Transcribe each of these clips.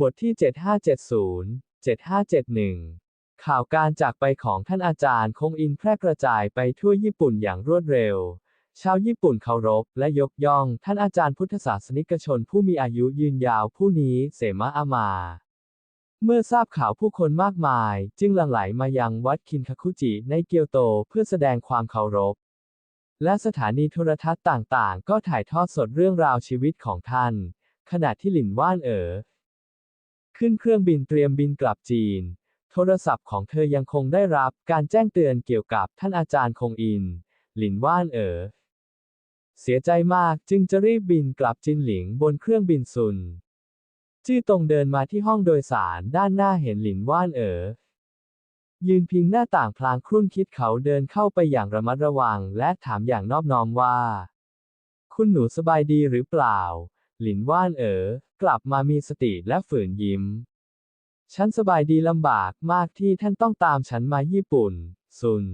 บทที่ 7570 7571 ข่าวการจากไปของท่านอาจารย์คงอินแพร่กระจายไปทั่วญี่ปุ่นอย่างรวดเร็ว ชาวญี่ปุ่นเคารพและยกย่องท่านอาจารย์พุทธศาสนิกชนผู้มีอายุยืนยาวผู้นี้เสมาอามา เมื่อทราบข่าวผู้คนมากมาย จึงหลั่งไหลมายังวัดคินคาคุจิในเกียวโตเพื่อแสดงความเคารพ และสถานีโทรทัศน์ต่างๆ ก็ถ่ายทอดสดเรื่องราวชีวิตของท่าน ขณะที่หลินว่านเอ๋อ ขึ้นเครื่องบินเตรียมบินกลับจีน โทรศัพท์ของเธอยังคงได้รับการแจ้งเตือนเกี่ยวกับท่านอาจารย์คงอิน หลินว่านเอ๋อ เสียใจมากจึงจะรีบบินกลับจินหลิงบนเครื่องบินซุนจื้อตงเดินมาที่ห้องโดยสารด้านหน้าเห็นหลินว่านเอ๋อ ยืนพิงหน้าต่างพลางครุ่นคิดเขาเดินเข้าไปอย่างระมัดระวัง และถามอย่างนอบน้อมว่า คุณหนูสบายดีหรือเปล่า หลินว่านเอ๋อกลับมามีสติและฝืนยิ้ม ฉันสบายดีลำบากมากที่ท่านต้องตามฉันมาญี่ปุ่น ซุน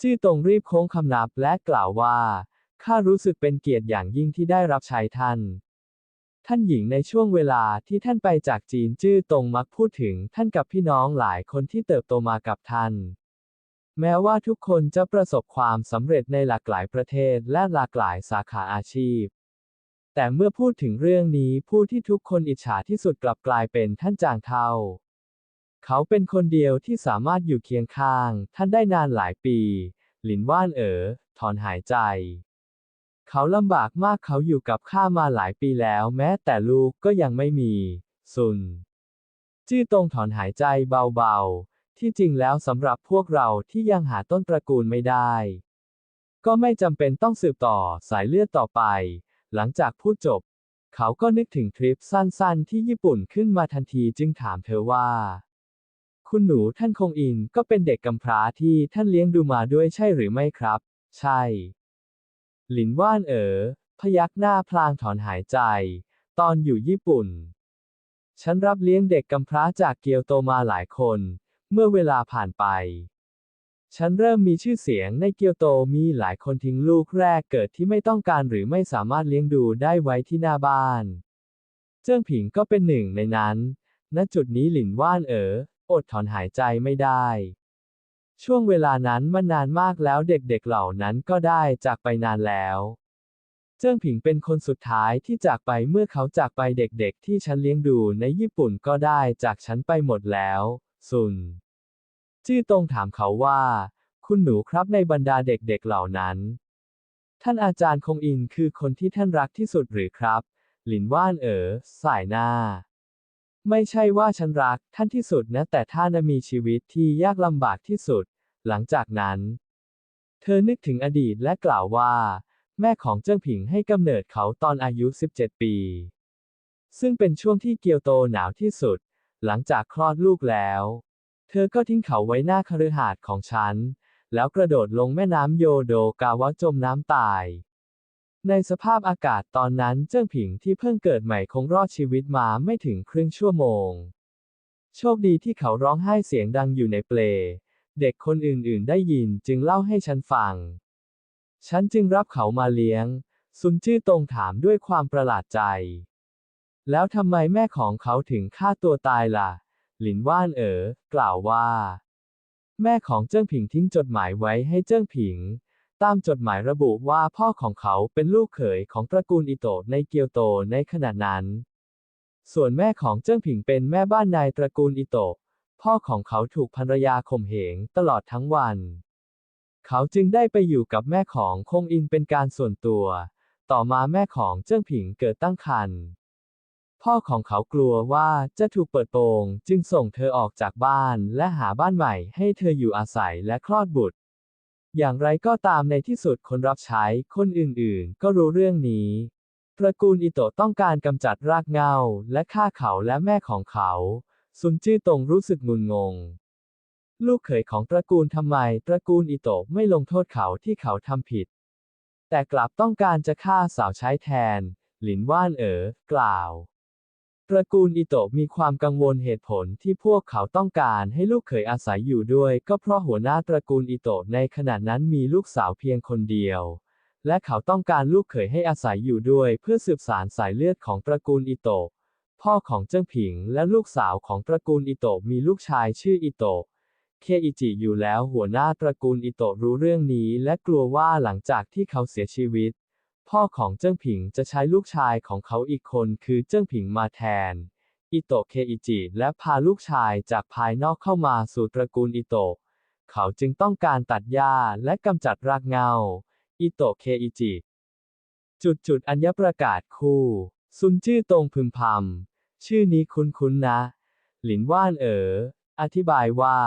จื้อตงรีบโค้งคำนับและกล่าวว่า ข้ารู้สึกเป็นเกียรติอย่างยิ่งที่ได้รับใช้ท่าน ท่านหญิงในช่วงเวลาที่ท่านไปจากจีนจื้อตงมักพูดถึงท่านกับพี่น้องหลายคนที่เติบโตมากับท่านแม้ว่าทุกคนจะประสบความสำเร็จในหลากหลายประเทศและหลากหลายสาขาอาชีพ แต่เมื่อพูดถึงเรื่องนี้ผู้ที่ทุกคนอิจฉาที่สุดกลับกลายเป็นท่านจางเทา เขาเป็นคนเดียวที่สามารถอยู่เคียงข้าง ท่านได้นานหลายปี หลินว่านเอ๋อถอนหายใจ เขาลำบากมากเขาอยู่กับข้ามาหลายปีแล้ว แม้แต่ลูกก็ยังไม่มี ซุน จื้อตงถอนหายใจเบาๆ ที่จริงแล้วสำหรับพวกเราที่ยังหาต้นตระกูลไม่ได้ ก็ไม่จำเป็นต้องสืบต่อสายเลือดต่อไป หลังจากพูดจบ เขาก็นึกถึงทริปสั้นๆ ที่ญี่ปุ่นขึ้นมาทันทีจึงถามเธอว่า คุณหนูท่านคงอินก็เป็นเด็กกำพร้าที่ท่านเลี้ยงดูมาด้วยใช่หรือไม่ครับ ใช่ หลินว่านเอ๋อพยักหน้าพลางถอนหายใจ ตอนอยู่ญี่ปุ่น ฉันรับเลี้ยงเด็กกำพร้าจากเกียวโตมาหลายคน เมื่อเวลาผ่านไป ฉันเริ่มมีชื่อเสียงในเกียวโตมีหลายคนทิ้งลูกแรกเกิดที่ไม่ต้องการหรือไม่สามารถเลี้ยงดูได้ไว้ที่หน้าบ้าน เจิ้งผิงก็เป็นหนึ่งในนั้น ณ จุดนี้หลินว่านเอ๋ออดถอนหายใจไม่ได้ ช่วงเวลานั้นมันนานมากแล้วเด็กๆเหล่านั้นก็ได้จากไปนานแล้ว เจิ้งผิงเป็นคนสุดท้ายที่จากไปเมื่อเขาจากไปเด็กๆ ที่ฉันเลี้ยงดูในญี่ปุ่นก็ได้จากฉันไปหมดแล้ว ซุน จื้อตงถามเขาว่า คุณหนูครับในบรรดาเด็กๆเหล่านั้น ท่านอาจารย์คงอินคือคนที่ท่านรักที่สุดหรือครับ หลินว่านเอ๋อสายหน้า ไม่ใช่ว่าฉันรักท่านที่สุดนะ แต่ท่านมีชีวิตที่ยากลำบากที่สุด หลังจากนั้น เธอนึกถึงอดีตและกล่าวว่า แม่ของเจิ้งผิงให้กำเนิดเขาตอนอายุ 17 ปี ซึ่งเป็นช่วงที่เกียวโตหนาวที่สุด หลังจากคลอดลูกแล้ว เธอก็ทิ้งเขาไว้หน้าคฤหาสน์ของฉัน แล้วกระโดดลงแม่น้ำโยโดกาวะจมน้ำตาย ในสภาพอากาศตอนนั้นเจิ้งผิงที่เพิ่งเกิดใหม่คงรอดชีวิตมาไม่ถึงครึ่งชั่วโมง โชคดีที่เขาร้องไห้เสียงดังอยู่ในเปล เด็กคนอื่นๆ ได้ยินจึงเล่าให้ฉันฟัง ฉันจึงรับเขามาเลี้ยง ซุนจื้อตรงถามด้วยความประหลาดใจ แล้วทำไมแม่ของเขาถึงฆ่าตัวตายล่ะ หลินว่านเอ๋อ กล่าวว่า แม่ของเจิ้งผิงทิ้งจดหมายไว้ให้เจิ้งผิง ตามจดหมายระบุว่าพ่อของเขาเป็นลูกเขยของตระกูลอิโตะในเกียวโตในขณะนั้น ส่วนแม่ของเจิ้งผิงเป็นแม่บ้านนายตระกูลอิโตะ พ่อของเขาถูกภรรยาข่มเหงตลอดทั้งวัน เขาจึงได้ไปอยู่กับแม่ของคงอินเป็นการส่วนตัว ต่อมาแม่ของเจิ้งผิงเกิดตั้งครรภ์ พ่อของเขากลัวว่าจะถูกเปิดโปง จึงส่งเธอออกจากบ้านและหาบ้านใหม่ให้เธออยู่อาศัยและคลอดบุตร อย่างไรก็ตามในที่สุดคนรับใช้คนอื่นๆ ก็รู้เรื่องนี้ ตระกูลอิโตะต้องการกำจัดรากเงาและฆ่าเขาและแม่ของเขา ซุนจื้อตงรู้สึกงุนงง ลูกเขยของตระกูลทำไมตระกูลอิโตะไม่ลงโทษเขาที่เขาทำผิด แต่กลับต้องการจะฆ่าสาวใช้แทน หลินว่านเอ๋อกล่าว ระกูลอิโตะมีความกังวลเหตุผลที่พวกเขาต้องการให้ลูกเขยอาศัยอยู่ด้วย ก็เพราะหัวหน้าตระกูลอิโตะในขณะนั้นมีลูกสาวเพียงคนเดียว และเขาต้องการลูกเขยให้อาศัยอยู่ด้วย เพื่อสืบสานสายเลือดของตระกูลอิโตะ พ่อของเจิ้งผิงและลูกสาวของตระกูลอิโตะมีลูกชายชื่ออิโตะ เคอิจิอยู่แล้วหัวหน้าตระกูลอิโตะรู้เรื่องนี้ และกลัวว่าหลังจากที่เขาเสียชีวิต พ่อของเจิ้งผิงจะใช้ลูกชายของเขาอีกคนคือเจิ้งผิงมาแทน อิโตะเคอิจิและพาลูกชายจากภายนอกเข้ามาสู่ตระกูลอิโตะ เขาจึงต้องการตัดหญ้าและกำจัดรากเงา อิโตะเคอิจิ จุดจุดอัญญประกาศคู่ ซุนจื้อตรงพึมพำชื่อนี้คุ้นๆนะ หลินว่านเอ๋ออธิบายว่า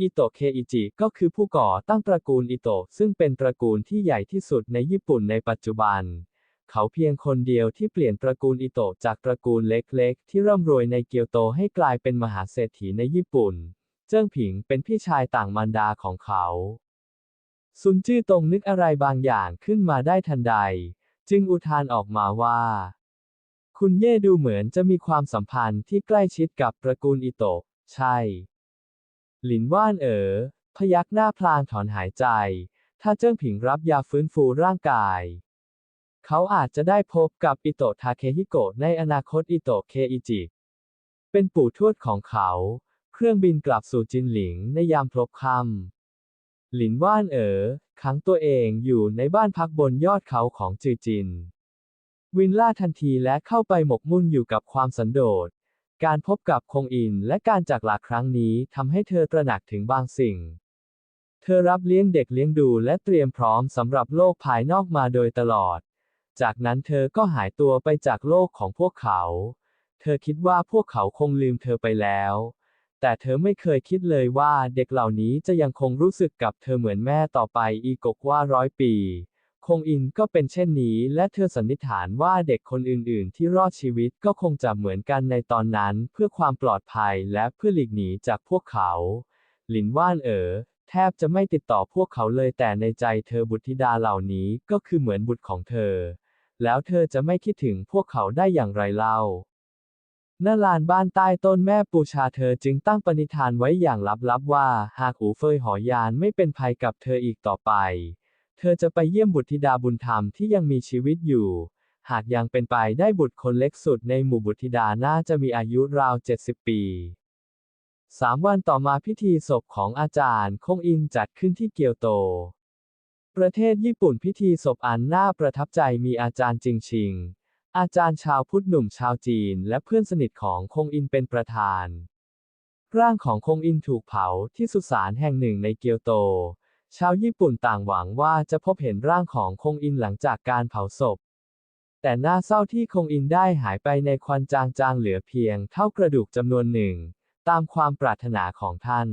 อิโตะเคอิจิก็คือผู้ก่อตั้งตระกูลอิโตะซึ่งเป็นตระกูลที่ใหญ่ที่สุดในญี่ปุ่นในปัจจุบัน เขาเพียงคนเดียวที่เปลี่ยนตระกูลอิโตะจากตระกูลเล็กๆ ที่ร่ำรวยในเกียวโตให้กลายเป็นมหาเศรษฐีในญี่ปุ่น เจิ้งผิงเป็นพี่ชายต่างมารดาของเขา ซุนจื้อตรงนึกอะไรบางอย่างขึ้นมาได้ทันใด จึงอุทานออกมาว่า คุณเย่ดูเหมือนจะมีความสัมพันธ์ที่ใกล้ชิดกับตระกูลอิโตะ ใช่ หลินว่านเอ๋อพยักหน้าพลางถอนหายใจ ถ้าเจิ้งผิงรับยาฟื้นฟูร่างกาย เขาอาจจะได้พบกับอิโตะทาเคฮิโกะในอนาคตอิโตะเคอิจิ เป็นปู่ทวดของเขา เครื่องบินกลับสู่จินหลิงในยามพลบค่ำหลินว่านเอ๋อขังตัวเองอยู่ในบ้านพักบนยอดเขาของจือจิน วินล่าทันทีและเข้าไปหมกมุ่นอยู่กับความสันโดษ การพบกับคงอินและการจากลาครั้งนี้ทำให้เธอตระหนักถึงบางสิ่ง เธอรับเลี้ยงเด็กเลี้ยงดูและเตรียมพร้อมสำหรับโลกภายนอกมาโดยตลอด จากนั้นเธอก็หายตัวไปจากโลกของพวกเขา เธอคิดว่าพวกเขาคงลืมเธอไปแล้ว แต่เธอไม่เคยคิดเลยว่าเด็กเหล่านี้จะยังคงรู้สึกกับเธอเหมือนแม่ต่อไปอีกกว่าร้อยปี คงอินก็เป็นเช่นนี้ และเธอสันนิษฐานว่าเด็กคนอื่นๆ ที่รอดชีวิตก็คงจะเหมือนกันในตอนนั้น เพื่อความปลอดภัยและเพื่อหลีกหนีจากพวกเขา หลินว่านเอ๋อแทบจะไม่ติดต่อพวกเขาเลยแต่ในใจเธอบุตรธิดาเหล่านี้ก็คือเหมือนบุตรของเธอ แล้วเธอจะไม่คิดถึงพวกเขาได้อย่างไรเล่าณลานบ้านใต้ต้นแม่ปูชาเธอจึงตั้งปณิธานไว้อย่างลับๆว่า หากอูเฟยหอยานไม่เป็นภัยกับเธออีกต่อไป เธอจะไปเยี่ยมบุตรธิดาบุญธรรมที่ยังมีชีวิตอยู่ หากยังเป็นไปได้บุตรคนเล็กสุดในหมู่บุตรธิดาน่าจะมีอายุราว 70 ปีสามวันต่อมาพิธีศพของอาจารย์คงอินจัดขึ้นที่เกียวโต ประเทศญี่ปุ่นพิธีศพอันน่าประทับใจมีอาจารย์จิงชิง อาจารย์ชาวพุทธหนุ่มชาวจีนและเพื่อนสนิทของคงอินเป็นประธาน ร่างของคงอินถูกเผาที่สุสานแห่งหนึ่งในเกียวโต ชาวญี่ปุ่นต่างหวังว่าจะพบเห็นร่างของคงอินหลังจากการเผาศพ แต่น่าเศร้าที่คงอินได้หายไปในควันจางๆเหลือเพียงเท่ากระดูกจำนวนหนึ่ง ตามความปรารถนาของท่าน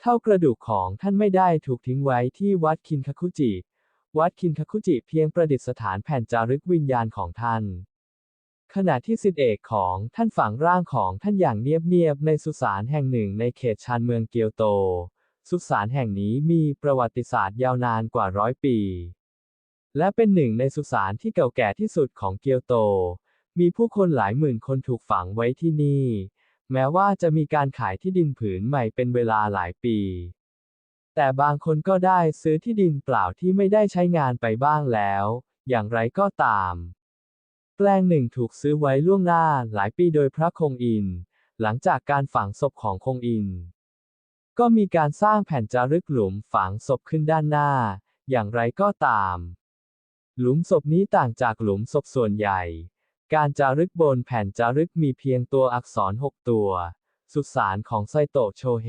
เท่ากระดูกของท่านไม่ได้ถูกทิ้งไว้ที่วัดคินคาคุจิ วัดคินคาคุจิเพียงประดิษฐานแผ่นจารึกวิญญาณของท่าน ขณะที่สิทธิเอกของท่านฝังร่างของท่านอย่างเงียบๆในสุสานแห่งหนึ่งในเขตชานเมืองเกียวโต สุสานแห่งนี้มีประวัติศาสตร์ยาวนานกว่าร้อยปี และเป็นหนึ่งในสุสานที่เก่าแก่ที่สุดของเกียวโต มีผู้คนหลายหมื่นคนถูกฝังไว้ที่นี่ แม้ว่าจะมีการขายที่ดินผืนใหม่เป็นเวลาหลายปี แต่บางคนก็ได้ซื้อที่ดินเปล่าที่ไม่ได้ใช้งานไปบ้างแล้ว อย่างไรก็ตาม แปลงหนึ่งถูกซื้อไว้ล่วงหน้าหลายปีโดยพระคงอิน หลังจากการฝังศพของคงอิน ก็มีการสร้างแผ่นจารึกหลุมฝังศพขึ้นด้านหน้า อย่างไรก็ตาม หลุมศพนี้ต่างจากหลุมศพส่วนใหญ่ การจารึกบนแผ่นจารึกมีเพียงตัวอักษร 6 ตัว สุสานของไซโตโชเฮ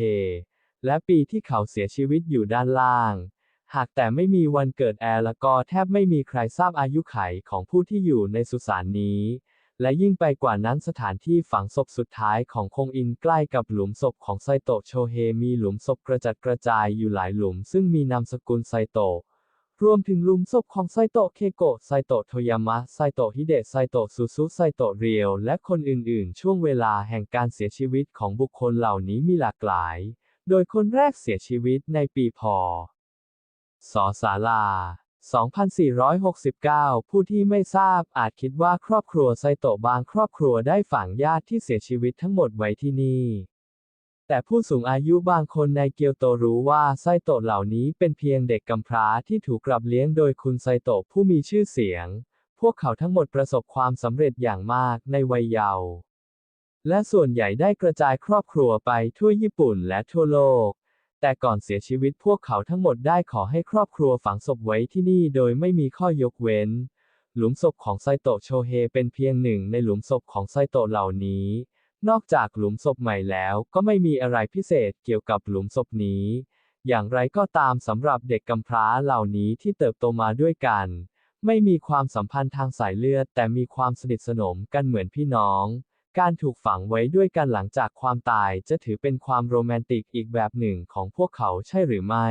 และปีที่เขาเสียชีวิตอยู่ด้านล่าง หากแต่ไม่มีวันเกิดแอร์ละก็แทบไม่มีใครทราบอายุไขของผู้ที่อยู่ในสุสานนี้ และยิ่งไปกว่านั้นสถานที่ฝังศพสุดท้ายของคงอินใกล้กับหลุมศพของไซโตะโชเฮมีหลุมศพกระจัดกระจายอยู่หลายหลุม ซึ่งมีนามสกุลไซโตะรวมถึงหลุมศพของไซโตะเคโกะไซโตะโทยามะไซโตะฮิเดะไซโตะซูซุไซโตะเรียว และคนอื่นๆ ช่วงเวลาแห่งการเสียชีวิตของบุคคลเหล่านี้มีหลากหลาย โดยคนแรกเสียชีวิตในปีพ.ศศาลา 2469 ผู้ที่ไม่ทราบอาจคิดว่าครอบครัวไซโตะบางครอบครัวได้ฝังญาติที่เสียชีวิตทั้งหมดไว้ที่นี่ แต่ผู้สูงอายุบางคนในเกียวโตรู้ว่าไซโตะเหล่านี้เป็นเพียงเด็กกำพร้าที่ถูกกลับเลี้ยงโดยคุณไซโตะผู้มีชื่อเสียง พวกเขาทั้งหมดประสบความสำเร็จอย่างมากในวัยเยาว์ และส่วนใหญ่ได้กระจายครอบครัวไปทั่วญี่ปุ่นและทั่วโลก แต่ก่อนเสียชีวิตพวกเขาทั้งหมดได้ขอให้ครอบครัวฝังศพไว้ที่นี่โดยไม่มีข้อยกเว้น หลุมศพของไซโตะโชเฮเป็นเพียงหนึ่งในหลุมศพของไซโตะเหล่านี้ นอกจากหลุมศพใหม่แล้วก็ไม่มีอะไรพิเศษเกี่ยวกับหลุมศพนี้ อย่างไรก็ตามสำหรับเด็กกำพร้าเหล่านี้ที่เติบโตมาด้วยกัน ไม่มีความสัมพันธ์ทางสายเลือด แต่มีความสนิทสนมกันเหมือนพี่น้อง การถูกฝังไว้ด้วยกันหลังจากความตายจะถือเป็นความโรแมนติกอีกแบบหนึ่งของพวกเขาใช่หรือไม่